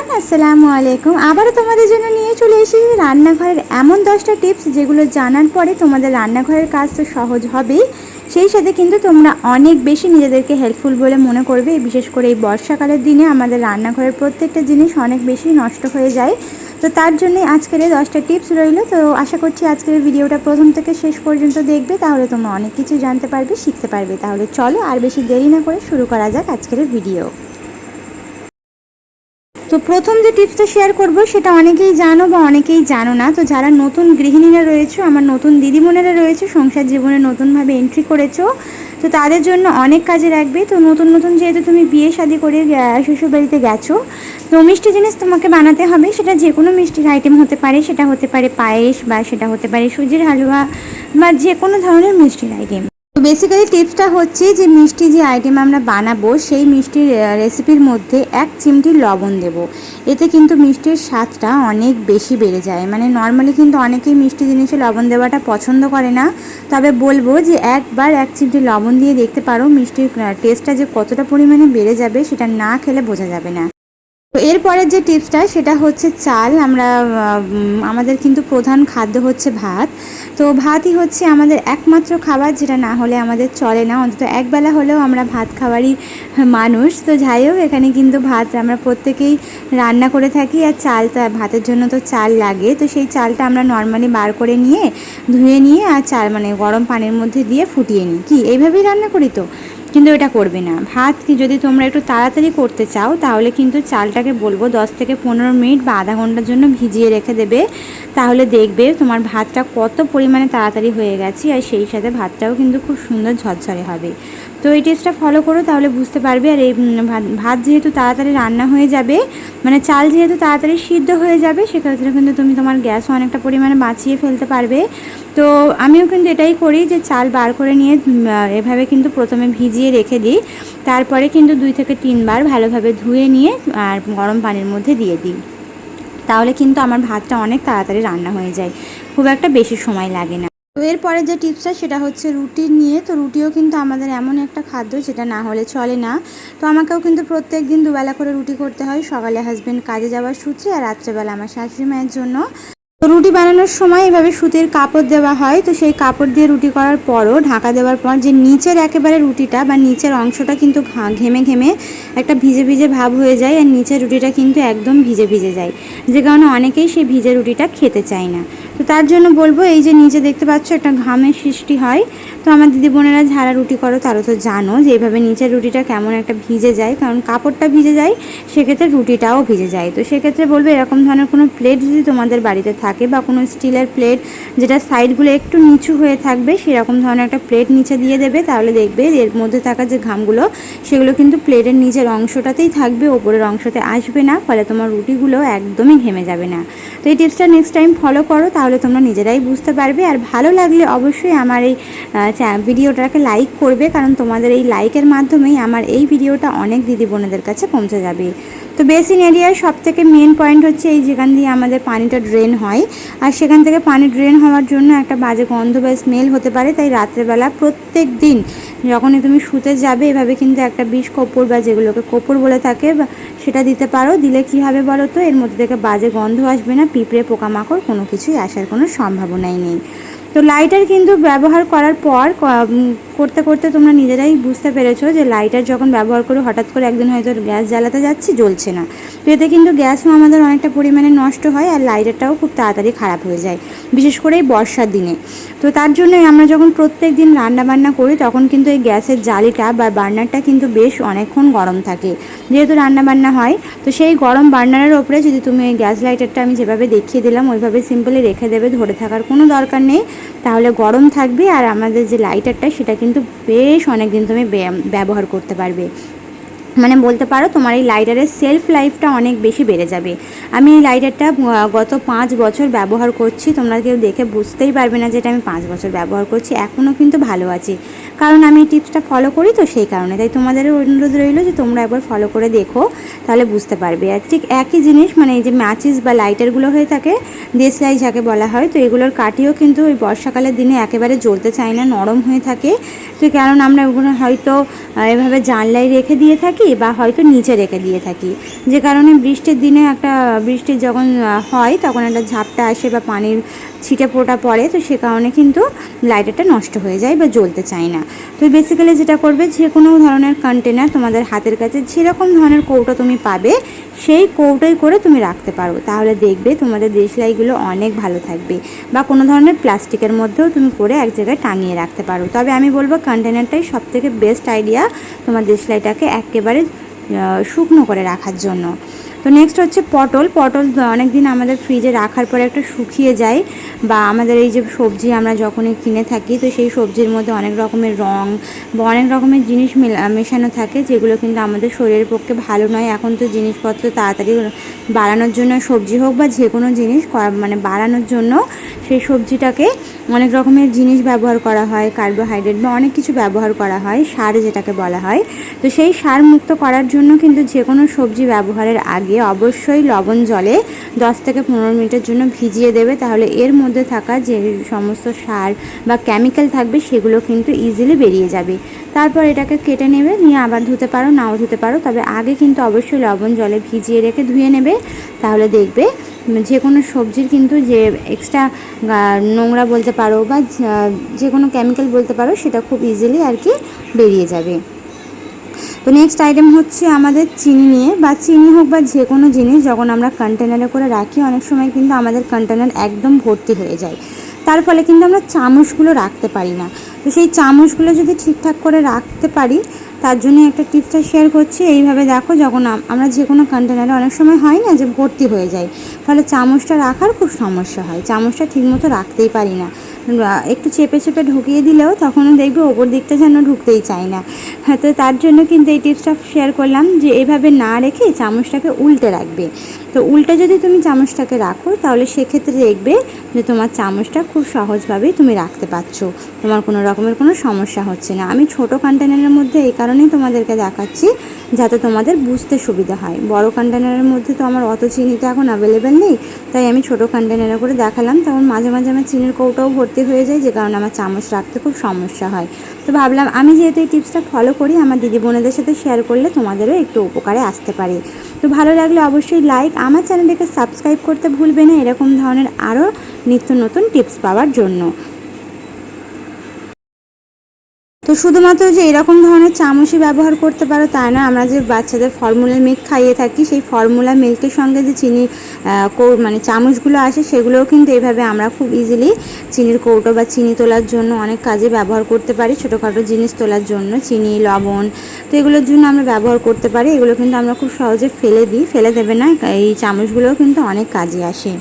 Everyone, আসসালামু আলাইকুম। আবারও তোমাদের জন্য নিয়ে চলে এসেছি রান্নাঘরের এমন দশটা টিপস, যেগুলো জানার পরে তোমাদের রান্নাঘরের কাজ তো সহজ হবেই। সেই সাথে কিন্তু তোমরা অনেক বেশি নিজেদেরকে হেল্পফুল বলে মনে করবে। বিশেষ করে এই বর্ষাকালের দিনে আমাদের রান্নাঘরের প্রত্যেকটা জিনিস অনেক বেশি নষ্ট হয়ে যায়। তো তার জন্যই আজকের এই দশটা টিপস রইল। তো আশা করছি আজকের ভিডিওটা প্রথম থেকে শেষ পর্যন্ত দেখবে। তাহলে তোমরা অনেক কিছু জানতে পারবে, শিখতে পারবে। তাহলে চলো আর বেশি দেরি না করে শুরু করা যাক আজকের ভিডিও। তো প্রথম যে টিপসটা শেয়ার করব, সেটা অনেকেই জানো বা অনেকেই জানো না। তো যারা নতুন গৃহিণীরা রয়েছে, আমার নতুন দিদিমণিরা রয়েছে, সংসার জীবনে নতুনভাবে এন্ট্রি করেছ, তো তাদের জন্য অনেক কাজে রাখবে তো নতুন নতুন যেহেতু তুমি বিয়ে শাদি করে শ্বশুরবাড়িতে গেছো, তো মিষ্টি জিনিস তোমাকে বানাতে হবে। সেটা যে কোনো মিষ্টির আইটেম হতে পারে, সেটা হতে পারে পায়েস বা সেটা হতে পারে সুজির হালুয়া বা যে কোনো ধরনের মিষ্টির আইটেম বেসিক্যালি টিপসটা হচ্ছে যে মিষ্টি যে আইটেম আমরা বানাবো, সেই মিষ্টির রেসিপির মধ্যে এক চিমটি লবণ দেব। এতে কিন্তু মিষ্টির স্বাদটা অনেক বেশি বেড়ে যায়। মানে নর্মালি কিন্তু অনেকেই মিষ্টি জিনিসে লবণ দেওয়াটা পছন্দ করে না। তবে বলব যে একবার এক চিমটি লবণ দিয়ে দেখতে পারো, মিষ্টির টেস্টটা যে কতটা পরিমাণে বেড়ে যাবে সেটা না খেলে বোঝা যাবে না। তো এরপরের যে টিপসটা, সেটা হচ্ছে চাল। আমরা আমাদের কিন্তু প্রধান খাদ্য হচ্ছে ভাত। তো ভাতই হচ্ছে আমাদের একমাত্র খাবার, যেটা না হলে আমাদের চলে না। অন্তত একবেলা হলেও আমরা ভাত খাওয়ারই মানুষ। তো যাই হোক, এখানে কিন্তু ভাত আমরা প্রত্যেকেই রান্না করে থাকি। আর চালটা, ভাতের জন্য তো চাল লাগে। তো সেই চালটা আমরা নর্মালি বার করে নিয়ে, ধুয়ে নিয়ে আর চাল মানে গরম পানির মধ্যে দিয়ে ফুটিয়ে নিই। কি, এইভাবেই রান্না করি তো? কিন্তু এটা করবে না। ভাত কি যদি তোমরা একটু তাড়াতাড়ি করতে চাও, তাহলে কিন্তু চালটাকে বলব দশ থেকে পনেরো মিনিট বা আধা ঘণ্টার জন্য ভিজিয়ে রেখে দেবে। তাহলে দেখবে তোমার ভাতটা কত পরিমাণে তাড়াতাড়ি হয়ে গেছে আর সেই সাথে ভাতটাও কিন্তু খুব সুন্দর ঝরঝরে হবে। তো এই টেস্টটা ফলো করো, তাহলে বুঝতে পারবে। আর এই ভাত যেহেতু তাড়াতাড়ি রান্না হয়ে যাবে মানে চাল যেহেতু তাড়াতাড়ি সিদ্ধ হয়ে যাবে সেক্ষেত্রে কিন্তু তুমি তোমার গ্যাসও অনেকটা পরিমাণে বাঁচিয়ে ফেলতে পারবে। তো আমিও কিন্তু এটাই করি যে চাল বার করে নিয়ে এভাবে কিন্তু প্রথমে ভিজিয়ে রেখে দিই। তারপরে কিন্তু দুই থেকে তিনবার ভালোভাবে ধুয়ে নিয়ে, আর গরম পানির মধ্যে দিয়ে দিই। তাহলে কিন্তু আমার ভাতটা অনেক তাড়াতাড়ি রান্না হয়ে যায়। খুব একটা বেশি সময় লাগে না। তো এরপরে যে টিপসটা সেটা হচ্ছে রুটি নিয়ে। তো রুটিও কিন্তু আমাদের এমন একটা খাদ্য, যেটা না হলে চলে না। তো আমাকেও কিন্তু প্রত্যেক দিন দুবেলা করে রুটি করতে হয়। সকালে হাজব্যান্ড কাজে যাওয়ার সূত্রে আর রাত্রেবেলা আমার শাশুড়ি মায়ের জন্য। রুটি বানানোর সময় এভাবে সুতির কাপড় দেওয়া হয়। তো সেই কাপড় দিয়ে রুটি করার পরও ঢাকা দেওয়ার পর যে নিচের একেবারে রুটিটা বা নিচের অংশটা কিন্তু ঘেমে ঘেমে একটা ভিজে ভিজে ভাব হয়ে যায় আর নিচের রুটিটা কিন্তু একদম ভিজে ভিজে যায়। যে কারণে অনেকেই সেই ভিজে রুটিটা খেতে চায় না। তো তার জন্য বলব, এই যে নিচে দেখতে পাচ্ছ একটা ঘামের সৃষ্টি হয়। তো আমার দিদি বোনেরা যারা রুটি করো তারা তো জানো যে এইভাবে নিচের রুটিটা কেমন একটা ভিজে যায়। কারণ কাপড়টা ভিজে যায়, সেক্ষেত্রে রুটিটাও ভিজে যায়। তো সেক্ষেত্রে বলব এরকম ধরনের কোনো প্লেট যদি তোমাদের বাড়িতে থাকে বা কোনো স্টিলের প্লেট যেটা সাইডগুলো একটু নিচু হয়ে থাকবে, সেরকম ধরনের একটা প্লেট নিচে দিয়ে দেবে। তাহলে দেখবে এর মধ্যে থাকা যে ঘামগুলো, সেগুলো কিন্তু প্লেটের নিচের অংশটাতেই থাকবে, ওপরের অংশতে আসবে না, ফলে তোমার রুটিগুলো একদমই ঘেমে যাবে না। তো এই টিপসটা নেক্সট টাইম ফলো করো, তাহলে তোমরা নিজেরাই বুঝতে পারবে। আর ভালো লাগলে অবশ্যই আমার এই ভিডিওটাকে লাইক করবে, কারণ তোমাদের এই লাইকের মাধ্যমেই আমার এই ভিডিওটা অনেক দিদি বোনেদের কাছে পৌঁছে যাবে। তো বেসিন এরিয়ার সব থেকে মেন পয়েন্ট হচ্ছে এই যেখান দিয়ে আমাদের পানিটা ড্রেন হয়। আর সেখান থেকে পানি ড্রেন হওয়ার জন্য একটা বাজে গন্ধ বা স্মেল হতে পারে, তাই রাত্রেবেলা প্রত্যেক দিন যখনই তুমি শুতে যাবে, এভাবে কিন্তু একটা বিষ কপুর বা যেগুলোকে কপুর বলে থাকে সেটা দিতে পারো। দিলে কি হবে বলো তো? এর মধ্যে থেকে বাজে গন্ধ আসবে না, পিঁপড়ে, পোকামাকড়, কোনো কিছুই আসার কোনো সম্ভাবনাই নেই। তো লাইটার কিন্তু ব্যবহার করার পর করতে করতে তোমরা নিজেরাই বুঝতে পেরেছ যে লাইটার যখন ব্যবহার করে, হঠাৎ করে একদিন হয়তো গ্যাস জ্বালাতে যাচ্ছি, জ্বলছে না। তো এতে কিন্তু গ্যাসও আমাদের অনেকটা পরিমাণে নষ্ট হয় আর লাইটারটাও খুব তাড়াতাড়ি খারাপ হয়ে যায়, বিশেষ করে এই বর্ষার দিনে। তো তার জন্যই আমরা যখন প্রত্যেক দিন রান্নাবান্না করি, তখন কিন্তু এই গ্যাসের জালিটা বা বার্নারটা কিন্তু বেশ অনেকক্ষণ গরম থাকে। যেহেতু রান্নাবান্না হয়, তো সেই গরম বার্নারের ওপরে যদি তুমি ওই গ্যাস লাইটারটা আমি যেভাবে দেখিয়ে দিলাম, ওইভাবে সিম্পলি রেখে দেবে, ধরে থাকার কোনো দরকার নেই। তাহলে গরম থাকবে আর আমাদের যে লাইটারটা সেটা কিন্তু বেশ অনেক দিন তুমি ব্যবহার করতে পারবে। মানে বলতে পারো তোমার এই লাইটারের সেলফ লাইফটা অনেক বেশি বেড়ে যাবে। আমি এই লাইটারটা গত পাঁচ বছর ব্যবহার করছি। তোমরা কেউ দেখে বুঝতেই পারবে না যে এটা আমি পাঁচ বছর ব্যবহার করছি। এখনও কিন্তু ভালো আছে। কারণ আমি এই টিপসটা ফলো করি তো সেই কারণে। তাই তোমাদেরও অনুরোধ রইল যে তোমরা একবার ফলো করে দেখো, তাহলে বুঝতে পারবে। আর ঠিক একই জিনিস মানে এই যে ম্যাচিস বা লাইটারগুলো হয়ে থাকে, দেশলাই যাকে বলা হয়, তো এগুলোর কাটিও কিন্তু ওই বর্ষাকালের দিনে একেবারে জ্বলতে চায় না, নরম হয়ে থাকে। তো কারণ আমরা ওগুলো হয়তো এভাবে জানলায় রেখে দিয়ে থাকি থাকি বা হয়তো নিচে রেখে দিয়ে থাকি। যে কারণে বৃষ্টির দিনে একটা, বৃষ্টি যখন হয় তখন একটা ঝাপটা আসে বা পানির ছিটে ফোটা পড়ে, তো সে কারণে কিন্তু লাইটারটা নষ্ট হয়ে যায় বা জ্বলতে চায় না। তো বেসিক্যালি যেটা করবে যে কোনো ধরনের কন্টেনার তোমাদের হাতের কাছে যেরকম ধরনের কৌটো তুমি পাবে, সেই কৌটোই করে তুমি রাখতে পারো। তাহলে দেখবে তোমাদের দেশলাইগুলো অনেক ভালো থাকবে বা কোনো ধরনের প্লাস্টিকের মধ্যেও তুমি করে এক জায়গায় টাঙিয়ে রাখতে পারো। তবে আমি বলব কন্টেনারটাই সব থেকে বেস্ট আইডিয়া তোমার দেশলাইটাকে একেবারে আহ, শুকনো করে রাখার জন্য। তো নেক্সট হচ্ছে পটল। পটল অনেক দিন আমাদের ফ্রিজে রাখার পরে একটা শুকিয়ে যায় বা আমাদের এই যে সবজি আমরা যখনই কিনে থাকি তো সেই সবজির মধ্যে অনেক রকমের রং বা অনেক রকমের জিনিস মেশানো থাকে যেগুলো কিন্তু আমাদের শরীরের পক্ষে ভালো নয়। এখন তো জিনিসপত্র তাড়াতাড়ি বাড়ানোর জন্য সবজি হোক বা যে কোনো জিনিস মানে বাড়ানোর জন্য সেই সবজিটাকে অনেক রকমের জিনিস ব্যবহার করা হয় কার্বোহাইড্রেট বা অনেক কিছু ব্যবহার করা হয়, সার যেটাকে বলা হয়। তো সেই সার মুক্ত করার জন্য কিন্তু যে কোনো সবজি ব্যবহারের আগে অবশ্যই লবণ জলে দশ থেকে পনেরো মিনিটের জন্য ভিজিয়ে দেবে। তাহলে এর মধ্যে থাকা যে সমস্ত সার বা কেমিক্যাল থাকবে, সেগুলো কিন্তু ইজিলি বেরিয়ে যাবে। তারপর এটাকে কেটে নেবে, নিয়ে আবার ধুতে পারো, নাও ধুতে পারো। তবে আগে কিন্তু অবশ্যই লবণ জলে ভিজিয়ে রেখে ধুয়ে নেবে। তাহলে দেখবে যে কোনো সবজির কিন্তু যে এক্সট্রা নোংরা বলতে পারো বা যে কোনো কেমিক্যাল বলতে পারো, সেটা খুব ইজিলি আর কি বেরিয়ে যাবে। তো নেক্সট আইটেম হচ্ছে আমাদের চিনি নিয়ে। বা চিনি হোক বা যে কোনো জিনিস, যখন আমরা কন্টেনারে করে রাখি, অনেক সময় কিন্তু আমাদের কন্টেনার একদম ভর্তি হয়ে যায়। তার ফলে কিন্তু আমরা চামচগুলো রাখতে পারি না। তো সেই চামচগুলো যদি ঠিকঠাক করে রাখতে পারি তার জন্য একটা টিপসটা শেয়ার করছি। এইভাবে দেখো যখন আমরা যে কোনো কন্টেনারে অনেক সময় হয় না যে ভর্তি হয়ে যায়। ফলে চামচটা রাখার খুব সমস্যা হয়। চামচটা ঠিকমতো রাখতেই পারি না। একটু চেপে চেপে ঢুকিয়ে দিলেও তখনও দেখবে ওপর দিকটা যেন ঢুকতেই চায় না। হ্যাঁ তো তার জন্য কিন্তু এই টিপসটা শেয়ার করলাম যে এভাবে না রেখে চামচটাকে উল্টে রাখবে। তো উল্টে যদি তুমি চামচটাকে রাখো, তাহলে সেক্ষেত্রে দেখবে যে তোমার চামচটা খুব সহজভাবেই তুমি রাখতে পারছ। তোমার কোনো রকমের কোনো সমস্যা হচ্ছে না। আমি ছোট কন্টেনারের মধ্যে এই কারণেই তোমাদেরকে দেখাচ্ছি যাতে তোমাদের বুঝতে সুবিধা হয়। বড় কন্টেনারের মধ্যে তো আমার অত চিনিটা এখন অ্যাভেলেবেল নেই, তাই আমি ছোট কন্টেনারে করে দেখালাম। তখন মাঝে মাঝে আমার চিনির কৌটাও ভর্তি হয়ে যায়, যে কারণে আমার চামচ রাখতে খুব সমস্যা হয়। তো ভাবলাম আমি যেহেতু এই টিপসটা ফলো করি, আমার দিদি বোনেদের সাথে শেয়ার করলে তোমাদেরও একটু উপকারে আসতে পারে। তো ভালো লাগলে অবশ্যই লাইক আমার চ্যানেলটাকে সাবস্ক্রাইব করতে ভুলবে না, এরকম ধরনের আরও নিত্য নতুন টিপস পাওয়ার জন্য। তো শুধুমাত্র যে এরকম ধরনের চামচই ব্যবহার করতে পারো তা না আমরা যে বাচ্চাদের ফর্মুলা মিল্ক খাইয়ে থাকি, সেই ফর্মুলা মিল্কের সঙ্গে যে চিনি মানে চামচগুলো আসে, সেগুলোও কিন্তু এইভাবে আমরা খুব ইজিলি চিনির কৌটো বা চিনি তোলার জন্য অনেক কাজে ব্যবহার করতে পারি। ছোটোখাটো জিনিস তোলার জন্য চিনি, লবণ, তো এগুলোর জন্য আমরা ব্যবহার করতে পারি। এগুলো কিন্তু আমরা খুব সহজে ফেলে দিই, ফেলে দেবে না, এই চামচগুলোও কিন্তু অনেক কাজে আসে।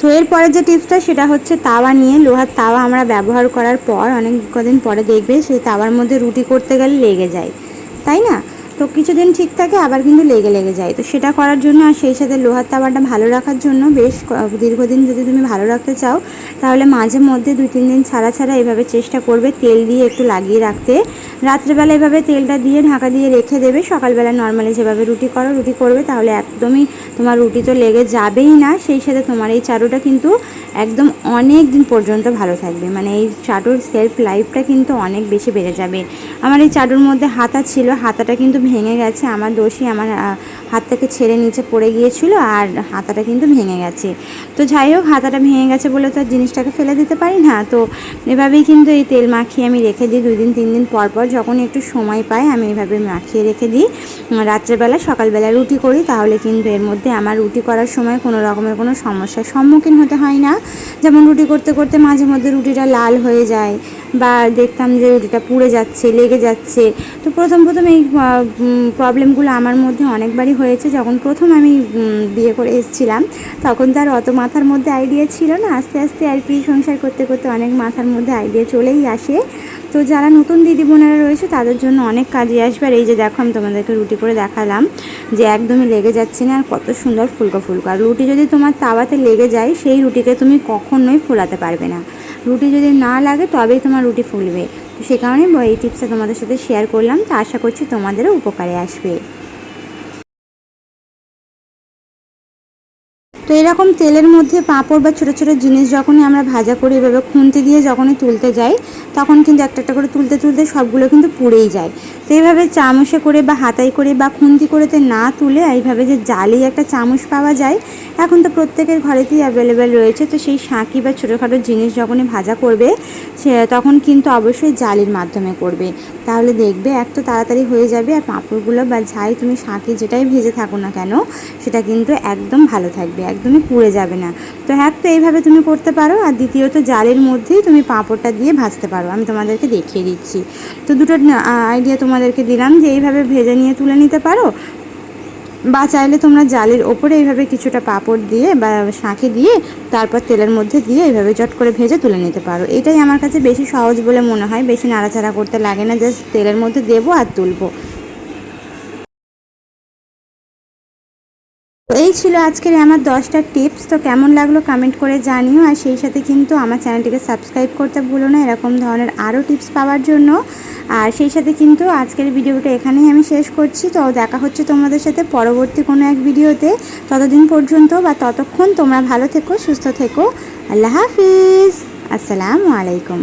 তো এরপরে যে টিপসটা সেটা হচ্ছে তাওয়া নিয়ে। লোহার তাওয়া আমরা ব্যবহার করার পর অনেক কদিন পরে দেখবে, সেই তাওয়ার মধ্যে রুটি করতে গেলে লেগে যায়। তাই না? তো কিছুদিন ঠিক থাকে, আবার কিন্তু লেগে লেগে যায়। তো সেটা করার জন্য আর সেই সাথে লোহার তাওয়াটা ভালো রাখার জন্য বেশ দীর্ঘদিন যদি তুমি ভালো রাখতে চাও, তাহলে মাঝে মধ্যে দুই তিন দিন ছাড়া ছাড়া এভাবে চেষ্টা করবে তেল দিয়ে একটু লাগিয়ে রাখতে। রাত্রেবেলা এভাবে তেলটা দিয়ে ঢাকা দিয়ে রেখে দেবে। সকালবেলা নর্মালি যেভাবে রুটি করো, রুটি করবে, তাহলে একদমই তোমার রুটি তো লেগে যাবেই না। সেই সাথে তোমার এই চাটুটা কিন্তু একদম অনেক দিন পর্যন্ত ভালো থাকবে। মানে এই চাটুর সেলফ লাইফটা কিন্তু অনেক বেশি বেড়ে যাবে। আমার এই চাটুর মধ্যে হাতা ছিল, হাতাটা কিন্তু ভেঙে গেছে। আমার দোষী আমার হাত থেকে ছেড়ে নিচে পড়ে গিয়েছিল আর হাতাটা কিন্তু ভেঙে গেছে। তো যাই হোক, হাতাটা ভেঙে গেছে বলে তো জিনিসটাকে ফেলে দিতে পারি না। তো এভাবেই কিন্তু এই তেল মাখিয়ে আমি রেখে দিই দুই দিন, তিন দিন পর পর যখন একটু সময় পাই, আমি এভাবে মাখিয়ে রেখে দিই। রাত্রেবেলা, সকালবেলা রুটি করি, তাহলে কিন্তু এর মধ্যে আমার রুটি করার সময় কোনো রকমের কোনো সমস্যার সম্মুখীন হতে হয় না। যেমন রুটি করতে করতে মাঝে মধ্যে রুটিটা লাল হয়ে যায় বা দেখতাম যে রুটিটা পুড়ে যাচ্ছে, লেগে যাচ্ছে। তো প্রথম প্রথম এই প্রবলেমগুলো আমার মধ্যে অনেকবারই হয়েছে। যখন প্রথম আমি বিয়ে করে এসেছিলাম, তখন তার অত মাথার মধ্যে আইডিয়া ছিল না। আস্তে আস্তে আর কি সংসার করতে করতে অনেক মাথার মধ্যে আইডিয়া চলেই আসে। তো যারা নতুন দিদি বোনেরা রয়েছে, তাদের জন্য অনেক কাজে আসবে। আর এই যে দেখো, আমি তোমাদেরকে রুটি করে দেখালাম যে একদমই লেগে যাচ্ছে না, আর কত সুন্দর ফুলকো ফুলকো। আর রুটি যদি তোমার তাওয়াতে লেগে যায়, সেই রুটিকে তুমি কখনোই ফোলাতে পারবে না। রুটি যদি না লাগে, তবেই তোমার রুটি ফুলবে। তো সে কারণে এই টিপসটা তোমাদের সাথে শেয়ার করলাম। তো আশা করছি তোমাদেরও উপকারে আসবে। তো এরকম তেলের মধ্যে পাঁপড় বা ছোটো ছোটো জিনিস যখনই আমরা ভাজা করি, এভাবে খুন্তি দিয়ে যখনই তুলতে যাই, তখন কিন্তু একটা একটা করে তুলতে তুলতে সবগুলো কিন্তু পুড়েই যায়। তো এইভাবে চামচে করে বা হাতাই করে বা খুন্তি করেতে না তুলে এইভাবে যে জালি একটা চামচ পাওয়া যায়, এখন তো প্রত্যেকের ঘরেতেই অ্যাভেলেবেল রয়েছে। তো সেই শাঁকি বা ছোটোখাটো জিনিস যখনই ভাজা করবে, সে তখন কিন্তু অবশ্যই জালির মাধ্যমে করবে। তাহলে দেখবে এক তো তাড়াতাড়ি হয়ে যাবে আর পাঁপড়গুলো বা ঝাই তুমি শাঁকি যেটাই ভেজে থাকো না কেন, সেটা কিন্তু একদম ভালো থাকবে। একদমই পুড়ে যাবে না। তো এক তো এইভাবে তুমি করতে পারো। আর দ্বিতীয়ত জালের মধ্যেই তুমি পাঁপড়টা দিয়ে ভাজতে পারো। আমি তোমাদেরকে দেখিয়ে দিচ্ছি। তো দুটো আইডিয়া তোমাদেরকে দিলাম যে এইভাবে ভেজে নিয়ে তুলে নিতে পারো। বা চাইলে তোমরা জালের ওপরে এইভাবে কিছুটা পাঁপড় দিয়ে বা শাঁখে দিয়ে তারপর তেলের মধ্যে দিয়ে এইভাবে চট করে ভেজে তুলে নিতে পারো। এটাই আমার কাছে বেশি সহজ বলে মনে হয়। বেশি নাড়াচাড়া করতে লাগে না। জাস্ট তেলের মধ্যে দেবো আর তুলবো। তো এই ছিল আজকের আমার দশটা টিপস। তো কেমন লাগল কমেন্ট করে জানিও। আর সেই সাথে কিন্তু আমার চ্যানেলটিকে সাবস্ক্রাইব করতে ভুলো না এরকম ধরনের আরও টিপস পাওয়ার জন্য। আর সেই সাথে কিন্তু আজকের ভিডিওটা এখানেই আমি শেষ করছি। তো দেখা হচ্ছে তোমাদের সাথে পরবর্তী কোনো এক ভিডিওতে। ততদিন পর্যন্ত বা ততক্ষণ তোমরা ভালো থেকো, সুস্থ থেকো। আল্লাহ হাফিজ। আসসালামু আলাইকুম।